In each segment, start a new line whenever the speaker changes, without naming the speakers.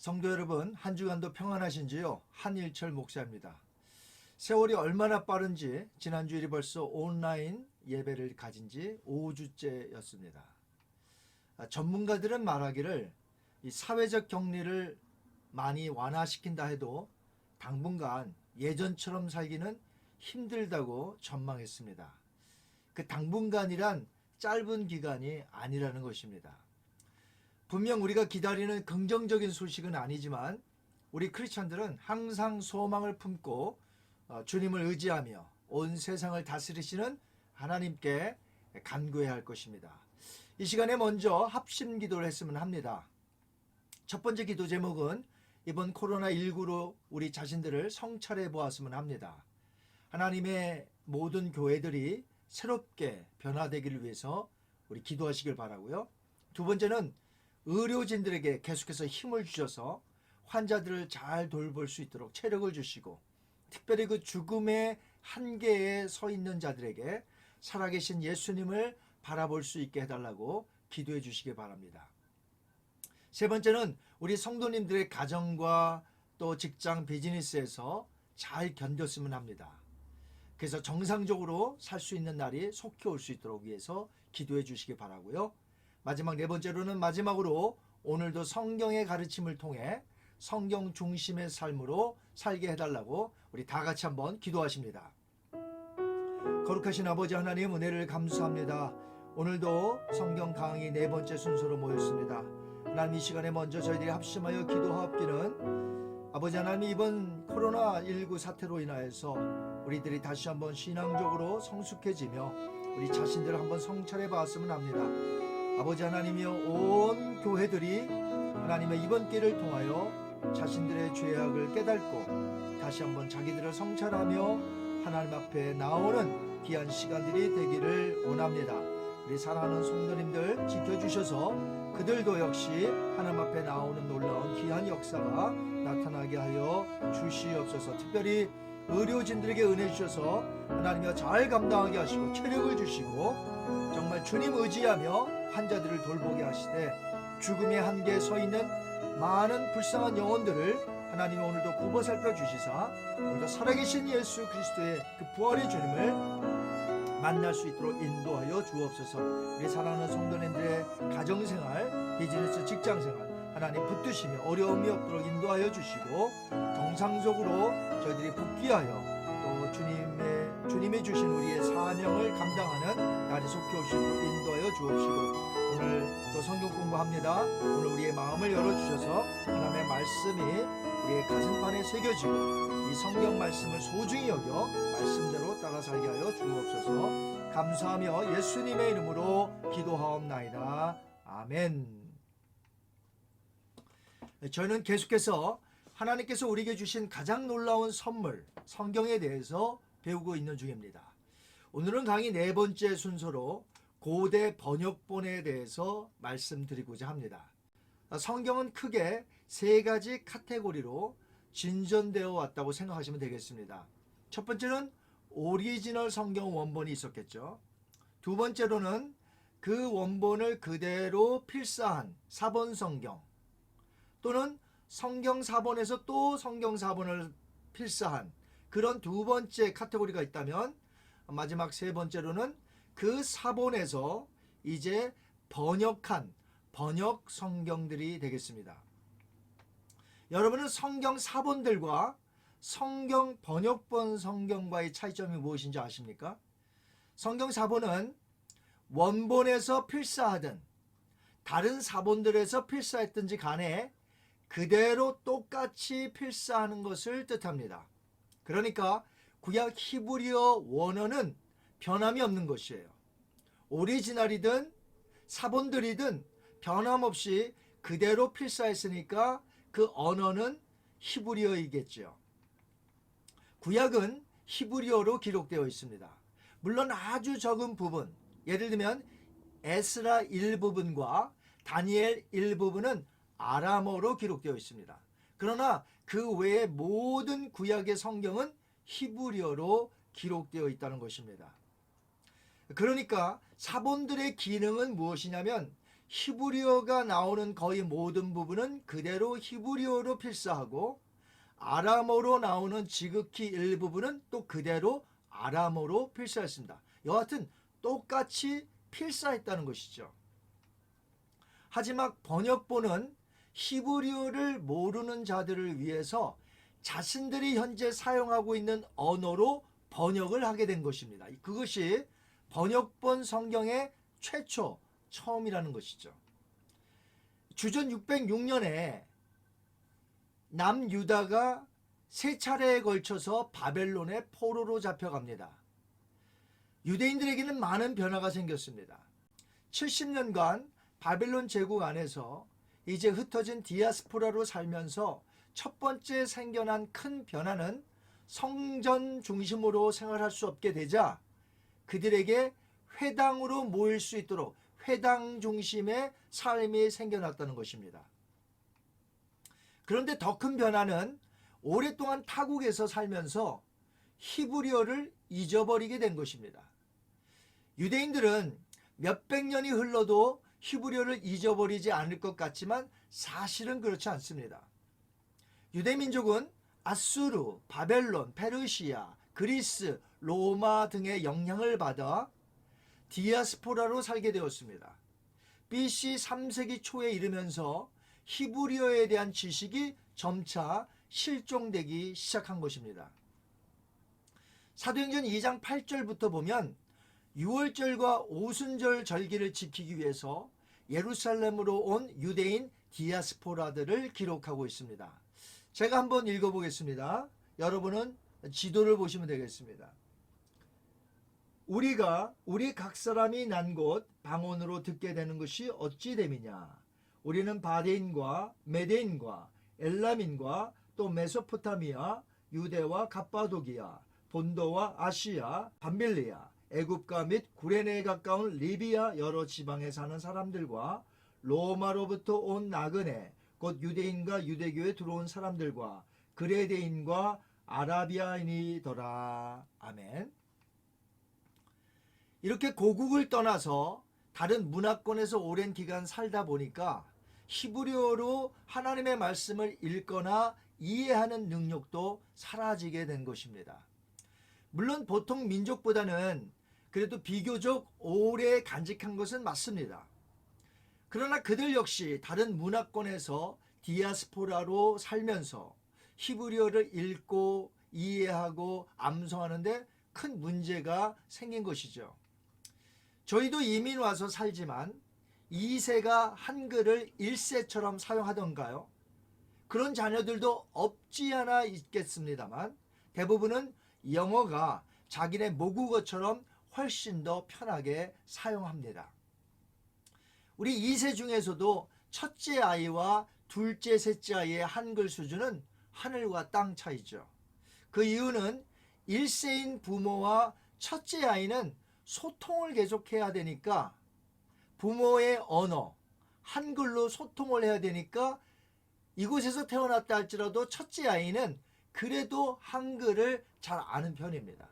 성도 여러분, 한 주간도 평안하신지요? 한일철 목사입니다. 세월이 얼마나 빠른지 지난주일이 벌써 온라인 예배를 가진 지 5주째였습니다. 아, 전문가들은 말하기를 이 사회적 격리를 많이 완화시킨다 해도 당분간 예전처럼 살기는 힘들다고 전망했습니다. 그 당분간이란 짧은 기간이 아니라는 것입니다. 분명 우리가 기다리는 긍정적인 소식은 아니지만 우리 크리스천들은 항상 소망을 품고 어, 주님을 의지하며 온 세상을 다스리시는 하나님께 간구해야 할 것입니다. 이 시간에 먼저 합심 기도를 했으면 합니다. 첫 번째 기도 제목은 이번 코로나19로 우리 자신들을 성찰해 보았으면 합니다. 하나님의 모든 교회들이 새롭게 변화되기를 위해서 우리 기도하시길 바라고요. 두 번째는 의료진들에게 계속해서 힘을 주셔서 환자들을 잘 돌볼 수 있도록 체력을 주시고 특별히 그 죽음의 한계에 서 있는 자들에게 살아계신 예수님을 바라볼 수 있게 해달라고 기도해 주시기 바랍니다. 세 번째는 우리 성도님들의 가정과 또 직장 비즈니스에서 잘 견뎠으면 합니다. 그래서 정상적으로 살 수 있는 날이 속히 올 수 있도록 위해서 기도해 주시기 바라고요. 마지막 네 번째로는 마지막으로 오늘도 성경의 가르침을 통해 성경 중심의 삶으로 살게 해달라고 우리 다 같이 한번 기도하십니다. 거룩하신 아버지 하나님 은혜를 감사합니다. 오늘도 성경 강의 네 번째 순서로 모였습니다. 하나님 이 시간에 먼저 저희들이 합심하여 기도하옵기는 아버지 하나님 이번 코로나19 사태로 인하여서 우리들이 다시 한번 신앙적으로 성숙해지며 우리 자신들을 한번 성찰해 봤으면 합니다. 아버지 하나님이여 온 교회들이 하나님의 이번 기를 통하여 자신들의 죄악을 깨닫고 다시 한번 자기들을 성찰하며 하나님 앞에 나오는 귀한 시간들이 되기를 원합니다. 우리 사랑하는 성도님들 지켜주셔서 그들도 역시 하나님 앞에 나오는 놀라운 귀한 역사가 나타나게 하여 주시옵소서. 특별히 의료진들에게 은혜 주셔서 하나님이여 잘 감당하게 하시고 체력을 주시고 정말 주님 의지하며 환자들을 돌보게 하시되 죽음의 한계에 서 있는 많은 불쌍한 영혼들을 하나님이 오늘도 굽어 살펴 주시사 오늘도 살아계신 예수 그리스도의 그 부활의 주님을 만날 수 있도록 인도하여 주옵소서. 우리 사랑하는 성도님들의 가정생활 비즈니스 직장생활 하나님 붙드시며 어려움이 없도록 인도하여 주시고 정상적으로 저희들이 복귀하여 또 주님의 주님이 주신 우리의 사명을 감당하는 날이 오시도록 인도하여 주옵시고 오늘 또 성경 공부합니다. 오늘 우리의 마음을 열어주셔서 하나님의 말씀이 우리의 가슴판에 새겨지고 이 성경 말씀을 소중히 여겨 말씀대로 따라 살게 하여 주옵소서 감사하며 예수님의 이름으로 기도하옵나이다. 아멘. 저희는 계속해서 하나님께서 우리에게 주신 가장 놀라운 선물, 성경에 대해서 배우고 있는 중입니다. 오늘은 강의 네 번째 순서로 고대 번역본에 대해서 말씀드리고자 합니다. 성경은 크게 세 가지 카테고리로 진전되어 왔다고 생각하시면 되겠습니다. 첫 번째는 오리지널 성경 원본이 있었겠죠. 두 번째로는 그 원본을 그대로 필사한 사본 성경 또는 성경 사본에서 또 성경 사본을 필사한 그런 두 번째 카테고리가 있다면 마지막 세 번째로는 그 사본에서 이제 번역한 번역 성경들이 되겠습니다. 여러분은 성경 사본들과 성경 번역본 성경과의 차이점이 무엇인지 아십니까? 성경 사본은 원본에서 필사하든 다른 사본들에서 필사했든지 간에 그대로 똑같이 필사하는 것을 뜻합니다. 그러니까 구약 히브리어 원어는 변함이 없는 것이에요. 오리지널이든 사본들이든 변함없이 그대로 필사했으니까 그 언어는 히브리어이겠죠. 구약은 히브리어로 기록되어 있습니다. 물론 아주 적은 부분, 예를 들면 에스라 일부분과 다니엘 일부분은 아람어로 기록되어 있습니다. 그러나 그 외의 모든 구약의 성경은 히브리어로 기록되어 있다는 것입니다. 그러니까 사본들의 기능은 무엇이냐면 히브리어가 나오는 거의 모든 부분은 그대로 히브리어로 필사하고 아람어로 나오는 지극히 일부분은 또 그대로 아람어로 필사했습니다. 여하튼 똑같이 필사했다는 것이죠. 하지만 번역본은 히브리어를 모르는 자들을 위해서 자신들이 현재 사용하고 있는 언어로 번역을 하게 된 것입니다. 그것이 번역본 성경의 최초 처음이라는 것이죠. 주전 606년에 남유다가 세 차례에 걸쳐서 바벨론의 포로로 잡혀갑니다. 유대인들에게는 많은 변화가 생겼습니다. 70년간 바벨론 제국 안에서 이제 흩어진 디아스포라로 살면서 첫 번째 생겨난 큰 변화는 성전 중심으로 생활할 수 없게 되자 그들에게 회당으로 모일 수 있도록 회당 중심의 삶이 생겨났다는 것입니다. 그런데 더 큰 변화는 오랫동안 타국에서 살면서 히브리어를 잊어버리게 된 것입니다. 유대인들은 몇백 년이 흘러도 히브리어를 잊어버리지 않을 것 같지만 사실은 그렇지 않습니다. 유대민족은 아수르, 바벨론, 페르시아, 그리스, 로마 등의 영향을 받아 디아스포라로 살게 되었습니다. BC 3세기 초에 이르면서 히브리어에 대한 지식이 점차 실종되기 시작한 것입니다. 사도행전 2장 8절부터 보면 6월절과 오순절 절기를 지키기 위해서 예루살렘으로 온 유대인 디아스포라들을 기록하고 있습니다. 제가 한번 읽어보겠습니다. 여러분은 지도를 보시면 되겠습니다. 우리가 우리 각 사람이 난 곳 방언으로 듣게 되는 것이 어찌 됨이냐? 우리는 바데인과 메데인과 엘람인과 또 메소포타미아, 유대와 갑바도기아, 본도와 아시아, 밤빌리아, 애굽과 및 구레네에 가까운 리비아 여러 지방에 사는 사람들과 로마로부터 온 나그네 곧 유대인과 유대교에 들어온 사람들과 그레데인과 아라비아인이더라. 아멘. 이렇게 고국을 떠나서 다른 문화권에서 오랜 기간 살다 보니까 히브리어로 하나님의 말씀을 읽거나 이해하는 능력도 사라지게 된 것입니다. 물론 보통 민족보다는 그래도 비교적 오래 간직한 것은 맞습니다. 그러나 그들 역시 다른 문화권에서 디아스포라로 살면서 히브리어를 읽고 이해하고 암송하는데 큰 문제가 생긴 것이죠. 저희도 이민 와서 살지만 2세가 한글을 1세처럼 사용하던가요? 그런 자녀들도 없지 않아 있겠습니다만 대부분은 영어가 자기네 모국어처럼 훨씬 더 편하게 사용합니다. 우리 2세 중에서도 첫째 아이와 둘째, 셋째 아이의 한글 수준은 하늘과 땅 차이죠. 그 이유는 1세인 부모와 첫째 아이는 소통을 계속해야 되니까 부모의 언어, 한글로 소통을 해야 되니까 이곳에서 태어났다 할지라도 첫째 아이는 그래도 한글을 잘 아는 편입니다.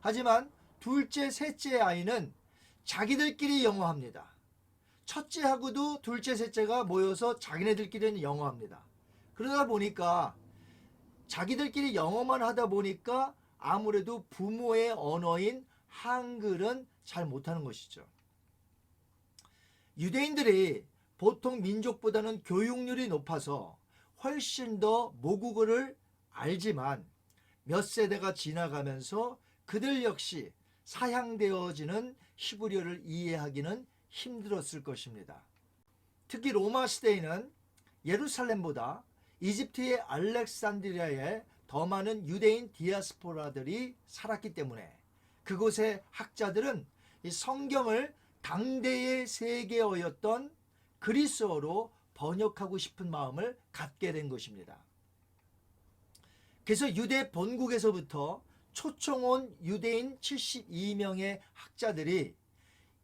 하지만 둘째, 셋째 아이는 자기들끼리 영어합니다. 첫째하고도 둘째, 셋째가 모여서 자기네들끼리는 영어합니다. 그러다 보니까 자기들끼리 영어만 하다 보니까 아무래도 부모의 언어인 한글은 잘 못하는 것이죠. 유대인들이 보통 민족보다는 교육률이 높아서 훨씬 더 모국어를 알지만 몇 세대가 지나가면서 그들 역시 사양되어지는 히브리어를 이해하기는 힘들었을 것입니다. 특히 로마 시대에는 예루살렘보다 이집트의 알렉산드리아에 더 많은 유대인 디아스포라들이 살았기 때문에 그곳의 학자들은 이 성경을 당대의 세계어였던 그리스어로 번역하고 싶은 마음을 갖게 된 것입니다. 그래서 유대 본국에서부터 초청 온 유대인 72명의 학자들이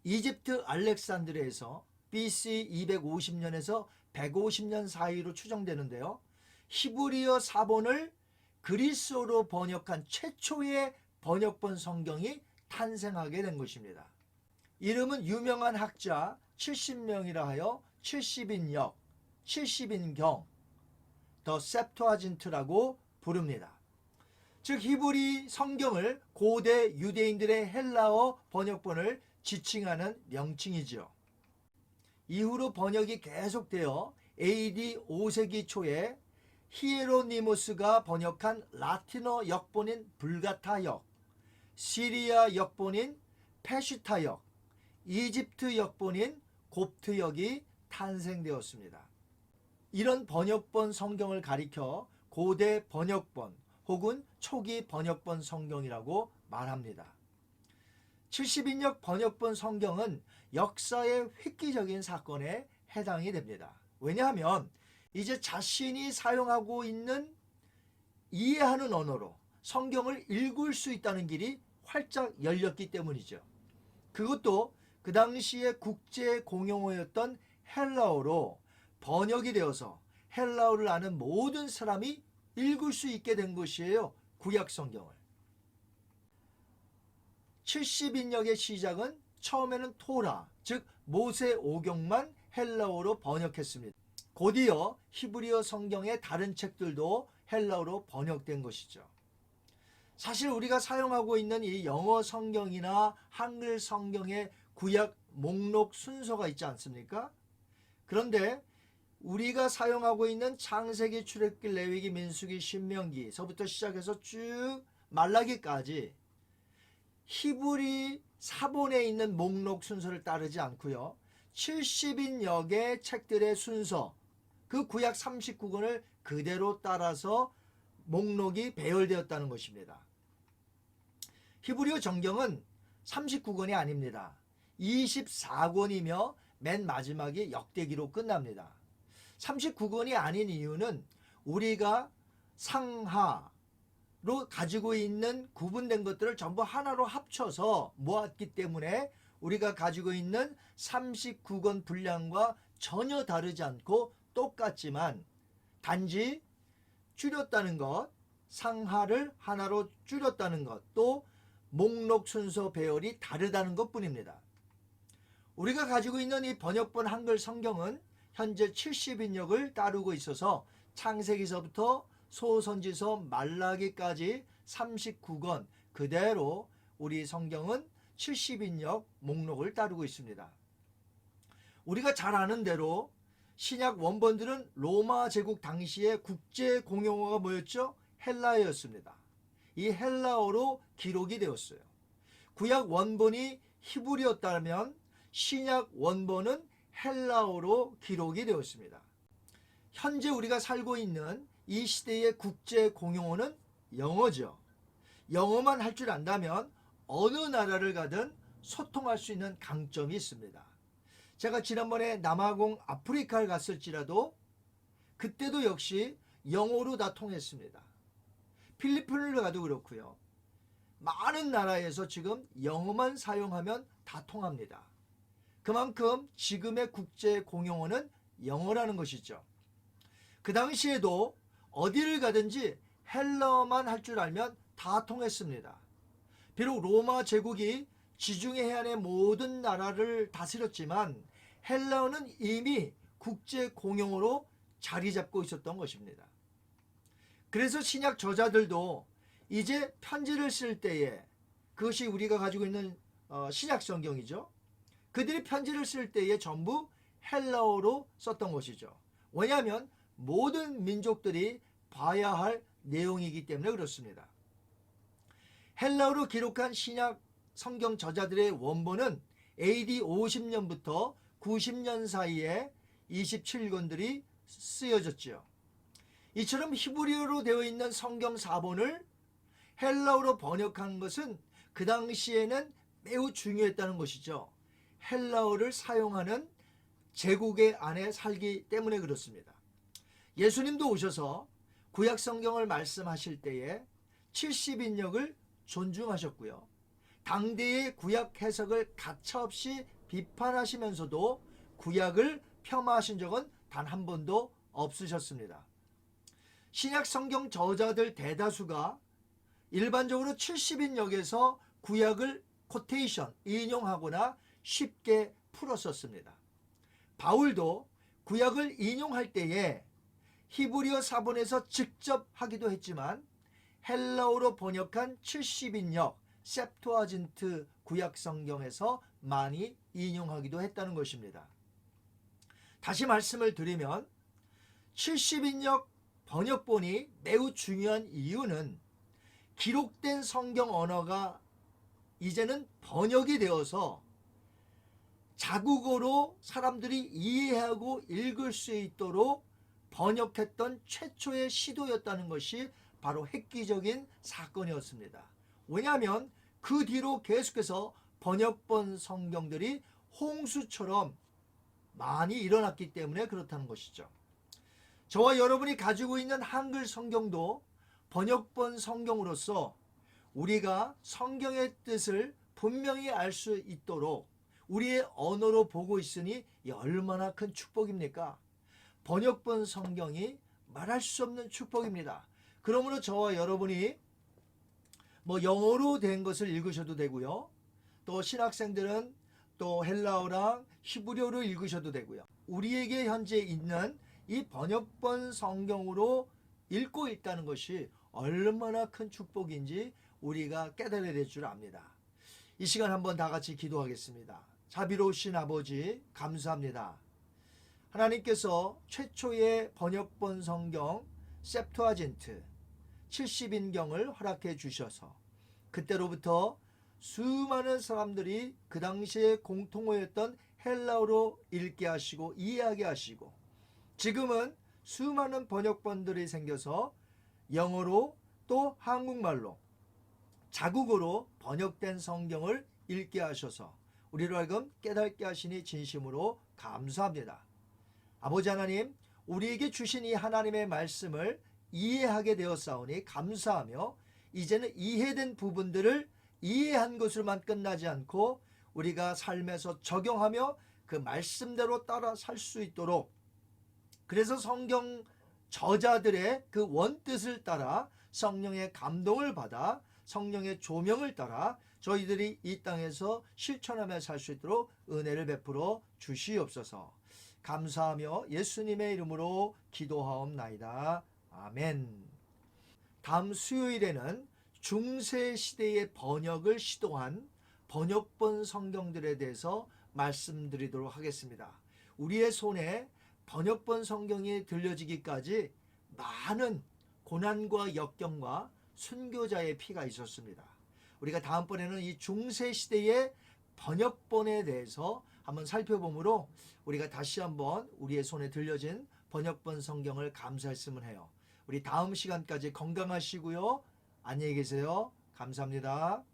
이집트 알렉산드리아에서 BC 250년에서 150년 사이로 추정되는데요. 히브리어 사본을 그리스어로 번역한 최초의 번역본 성경이 탄생하게 된 것입니다. 이름은 유명한 학자 70명이라 하여 70인역, 70인경, 더 septuagint라고 부릅니다. 즉 히브리 성경을 고대 유대인들의 헬라어 번역본을 지칭하는 명칭이지요. 이후로 번역이 계속되어 AD 5세기 초에 히에로니모스가 번역한 라틴어 역본인 불가타 역, 시리아 역본인 페시타역, 이집트 역본인 곱트 역이 탄생되었습니다. 이런 번역본 성경을 가리켜 고대 번역본 혹은 초기 번역본 성경이라고 말합니다. 70인역 번역본 성경은 역사의 획기적인 사건에 해당이 됩니다. 왜냐하면 이제 자신이 사용하고 있는 이해하는 언어로 성경을 읽을 수 있다는 길이 활짝 열렸기 때문이죠. 그것도 그 당시에 국제 공용어였던 헬라어로 번역이 되어서 헬라어를 아는 모든 사람이 읽을 수 있게 된 것이에요. 구약 성경을. 70인역의 시작은 처음에는 토라, 즉 모세 오경만 헬라어로 번역했습니다. 곧이어 히브리어 성경의 다른 책들도 헬라어로 번역된 것이죠. 사실 우리가 사용하고 있는 이 영어 성경이나 한글 성경의 구약 목록 순서가 있지 않습니까? 그런데 우리가 사용하고 있는 창세기, 출애굽기, 레위기, 민수기, 신명기서부터 시작해서 쭉 말라기까지 히브리 사본에 있는 목록 순서를 따르지 않고요. 70인 역의 책들의 순서, 그 구약 39권을 그대로 따라서 목록이 배열되었다는 것입니다. 히브리어 정경은 39권이 아닙니다. 24권이며 맨 마지막이 역대기로 끝납니다. 39권이 아닌 이유는 우리가 상하로 가지고 있는 구분된 것들을 전부 하나로 합쳐서 모았기 때문에 우리가 가지고 있는 39권 분량과 전혀 다르지 않고 똑같지만 단지 줄였다는 것, 상하를 하나로 줄였다는 것, 또 목록 순서 배열이 다르다는 것 뿐입니다. 우리가 가지고 있는 이 번역본 한글 성경은 현재 70인역을 따르고 있어서 창세기서부터 소선지서 말라기까지 39권 그대로 우리 성경은 70인역 목록을 따르고 있습니다. 우리가 잘 아는 대로 신약 원본들은 로마 제국 당시의 국제 공용어가 뭐였죠? 헬라어였습니다. 이 헬라어로 기록이 되었어요. 구약 원본이 히브리였다면 신약 원본은 헬라어로 기록이 되었습니다. 현재 우리가 살고 있는 이 시대의 국제 공용어는 영어죠. 영어만 할 줄 안다면 어느 나라를 가든 소통할 수 있는 강점이 있습니다. 제가 지난번에 남아공 아프리카를 갔을지라도 그때도 역시 영어로 다 통했습니다. 필리핀을 가도 그렇고요. 많은 나라에서 지금 영어만 사용하면 다 통합니다. 그만큼 지금의 국제 공용어는 영어라는 것이죠. 그 당시에도 어디를 가든지 헬라어만 할 줄 알면 다 통했습니다. 비록 로마 제국이 지중해 해안의 모든 나라를 다스렸지만 헬라어는 이미 국제 공용어로 자리 잡고 있었던 것입니다. 그래서 신약 저자들도 이제 편지를 쓸 때에 그것이 우리가 가지고 있는 어, 신약 성경이죠. 그들이 편지를 쓸 때에 전부 헬라어로 썼던 것이죠. 왜냐하면 모든 민족들이 봐야 할 내용이기 때문에 그렇습니다. 헬라어로 기록한 신약 성경 저자들의 원본은 AD 50년부터 90년 사이에 27권들이 쓰여졌죠. 이처럼 히브리어로 되어 있는 성경 사본을 헬라어로 번역한 것은 그 당시에는 매우 중요했다는 것이죠. 헬라어를 사용하는 제국의 안에 살기 때문에 그렇습니다. 예수님도 오셔서 구약 성경을 말씀하실 때에 70인역을 존중하셨고요. 당대의 구약 해석을 가차없이 비판하시면서도 구약을 폄하하신 적은 단 한 번도 없으셨습니다. 신약 성경 저자들 대다수가 일반적으로 70인역에서 구약을 코테이션, 인용하거나 쉽게 풀었었습니다. 바울도 구약을 인용할 때에 히브리어 사본에서 직접 하기도 했지만 헬라어로 번역한 70인역 septuagin트 구약 성경에서 많이 인용하기도 했다는 것입니다. 다시 말씀을 드리면 70인역 번역본이 매우 중요한 이유는 기록된 성경 언어가 이제는 번역이 되어서 자국어로 사람들이 이해하고 읽을 수 있도록 번역했던 최초의 시도였다는 것이 바로 획기적인 사건이었습니다. 왜냐하면 그 뒤로 계속해서 번역본 성경들이 홍수처럼 많이 일어났기 때문에 그렇다는 것이죠. 저와 여러분이 가지고 있는 한글 성경도 번역본 성경으로서 우리가 성경의 뜻을 분명히 알 수 있도록 우리의 언어로 보고 있으니 이 얼마나 큰 축복입니까? 번역본 성경이 말할 수 없는 축복입니다. 그러므로 저와 여러분이 뭐 영어로 된 것을 읽으셔도 되고요. 또 신학생들은 또 헬라어랑 히브리어로 읽으셔도 되고요. 우리에게 현재 있는 이 번역본 성경으로 읽고 있다는 것이 얼마나 큰 축복인지 우리가 깨달아야 될 줄 압니다. 이 시간 한번 다 같이 기도하겠습니다. 자비로우신 아버지 감사합니다. 하나님께서 최초의 번역본 성경 septuagin트 70인경을 허락해 주셔서 그때로부터 수많은 사람들이 그 당시에 공통어였던 헬라어로 읽게 하시고 이해하게 하시고 지금은 수많은 번역본들이 생겨서 영어로 또 한국말로 자국어로 번역된 성경을 읽게 하셔서 우리로 하여금 깨닫게 하시니 진심으로 감사합니다. 아버지 하나님, 우리에게 주신 이 하나님의 말씀을 이해하게 되었사오니 감사하며 이제는 이해된 부분들을 이해한 것으로만 끝나지 않고 우리가 삶에서 적용하며 그 말씀대로 따라 살 수 있도록 그래서 성경 저자들의 그 원뜻을 따라 성령의 감동을 받아 성령의 조명을 따라 저희들이 이 땅에서 실천하며 살 수 있도록 은혜를 베풀어 주시옵소서. 감사하며 예수님의 이름으로 기도하옵나이다. 아멘. 다음 수요일에는 중세 시대의 번역을 시도한 번역본 성경들에 대해서 말씀드리도록 하겠습니다. 우리의 손에 번역본 성경이 들려지기까지 많은 고난과 역경과 순교자의 피가 있었습니다. 우리가 다음번에는 이 중세 시대의 번역본에 대해서 한번 살펴보므로 우리가 다시 한번 우리의 손에 들려진 번역본 성경을 감사했으면 해요. 우리 다음 시간까지 건강하시고요. 안녕히 계세요. 감사합니다.